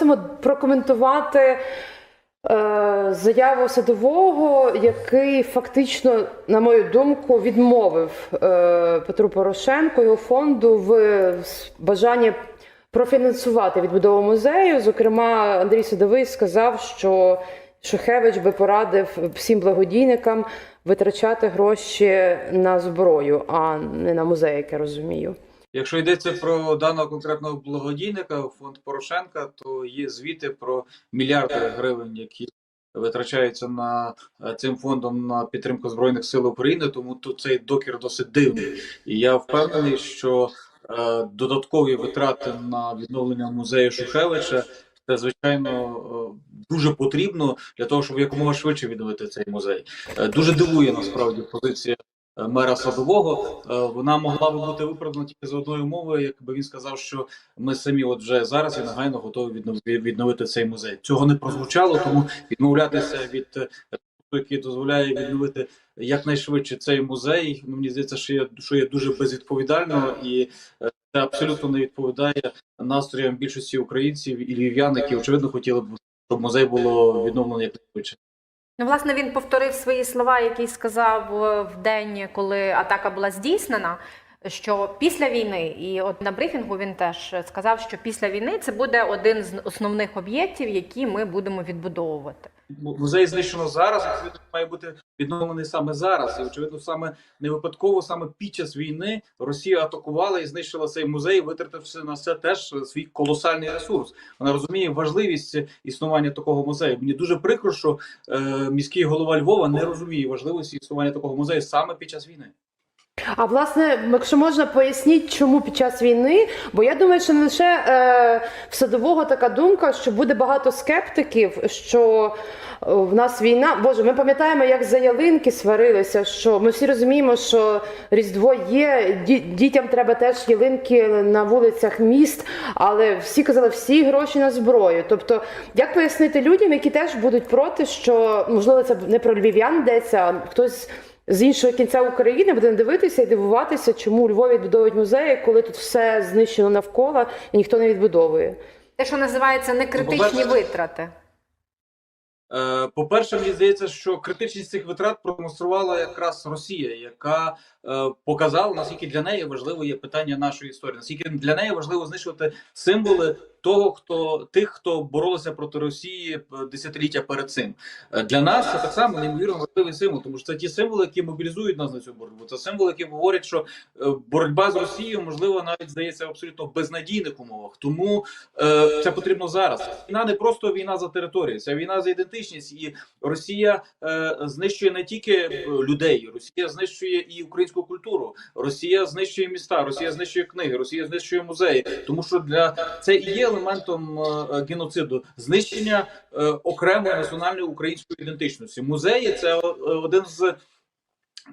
просимо прокоментувати е, заяву садового, який фактично, на мою думку, відмовив е, Петру Порошенку його фонду в бажанні профінансувати відбудову музею. Зокрема, Андрій Садовий сказав, що Шухевич би порадив всім благодійникам витрачати гроші на зброю, а не на музей, як я розумію. Якщо йдеться про даного конкретного благодійника, фонд Порошенка, то є звіти про мільярди гривень, які витрачаються на е, цим фондом на підтримку збройних сил України. Тому тут цей докір досить дивний. І я впевнений, що е, додаткові витрати на відновлення музею Шухевича це звичайно е, дуже потрібно для того, щоб якомога швидше відновити цей музей. Е, Дуже дивує насправді позиція мера садового. Е, Вона могла би бути виправдана тільки за одною мовою, якби він сказав, що ми самі, от вже зараз і негайно готові відновити цей музей. Цього не прозвучало, тому відмовлятися від е, який дозволяє відновити якнайшвидше цей музей. Ну, мені здається, що є, що є дуже безвідповідально, і е, це абсолютно не відповідає настроям більшості українців і львів'ян, які очевидно хотіли б, щоб музей було відновлено якнайшвидше. Ну, власне, він повторив свої слова, які сказав е, в день, коли атака була здійснена. Що після війни, і от на брифінгу він теж сказав, що після війни це буде один з основних об'єктів, які ми будемо відбудовувати. Музей знищено зараз, відповідно, має бути відновлений саме зараз. І очевидно, саме не випадково, саме під час війни Росія атакувала і знищила цей музей, витративши на це теж свій колосальний ресурс. Вона розуміє важливість існування такого музею. Мені дуже прикро, що е, міський голова Львова не розуміє важливості існування такого музею саме під час війни. А власне, якщо можна поясніть, чому під час війни, бо я думаю, що не лише е, в садового така думка, що буде багато скептиків, що е, в нас війна. Боже, ми пам'ятаємо, як за ялинки сварилися. Що ми всі розуміємо, що Різдво є, ді- дітям треба теж ялинки на вулицях міст, але всі казали, всі гроші на зброю. Тобто, як пояснити людям, які теж будуть проти, що можливо це не про львів'ян йдеться, а хтось з іншого кінця України буде дивитися і дивуватися, чому у Львові відбудовують музеї, коли тут все знищено навколо і ніхто не відбудовує. Те, що називається некритичні по-перше, витрати. Е, По-перше, мені здається, що критичність цих витрат продемонструвала якраз Росія, яка е, показала наскільки для неї важливо є питання нашої історії, наскільки для неї важливо знищувати символи того, хто тих, хто боролися проти Росії е, десятиліття перед цим. Е, Для нас це так само неймовірно важливий символ, тому що це ті символи, які мобілізують нас на цю боротьбу. Це символи, які говорять, що е, боротьба з Росією можливо навіть здається в абсолютно безнадійних умовах. Тому е, це потрібно зараз. Війна не просто війна за територію, це війна за ідентичність, і Росія е, знищує не тільки людей, Росія знищує і українську культуру, Росія знищує міста, Росія знищує книги, Росія знищує музеї. Тому що для це і є елементом е, е, геноциду знищення е, окремої національної української ідентичності. Музеї це один з.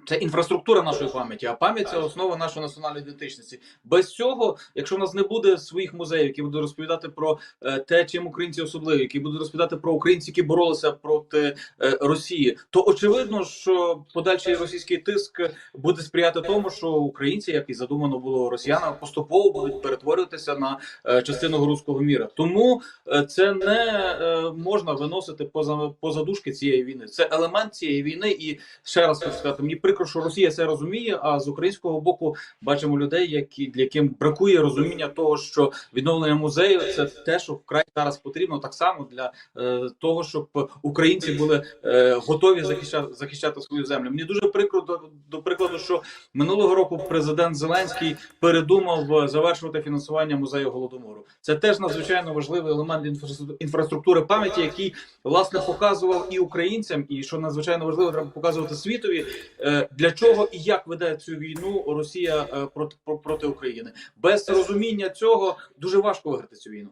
Це інфраструктура нашої пам'яті, а пам'ять це основа нашої національної ідентичності. Без цього, якщо в нас не буде своїх музеїв, які будуть розповідати про е, те, чим українці особливі, які будуть розповідати про українців, які боролися проти е, Росії, то очевидно, що подальший російський тиск буде сприяти тому, що українці, як і задумано було росіянам, поступово будуть перетворюватися на е, частину руського міра. Тому це не можна виносити поза поза дужки цієї війни. Це елемент цієї війни. І ще раз хочу сказати, мені прикро, що Росія це розуміє. А з українського боку бачимо людей, які для яким бракує розуміння того, що відновлення музею це те, що вкрай зараз потрібно, так само для е, того, щоб українці були е, готові захищати захищати свою землю. Мені дуже прикро до, до прикладу, що минулого року президент Зеленський передумав завершувати фінансування музею голодомору. Це теж надзвичайно важливий елемент інфраструкту- інфраструктури пам'яті, який власне показував і українцям, і що надзвичайно важливо, треба показувати світові, е, для чого і як веде цю війну Росія е, проти про- проти України. Без розуміння цього дуже важко виграти цю війну.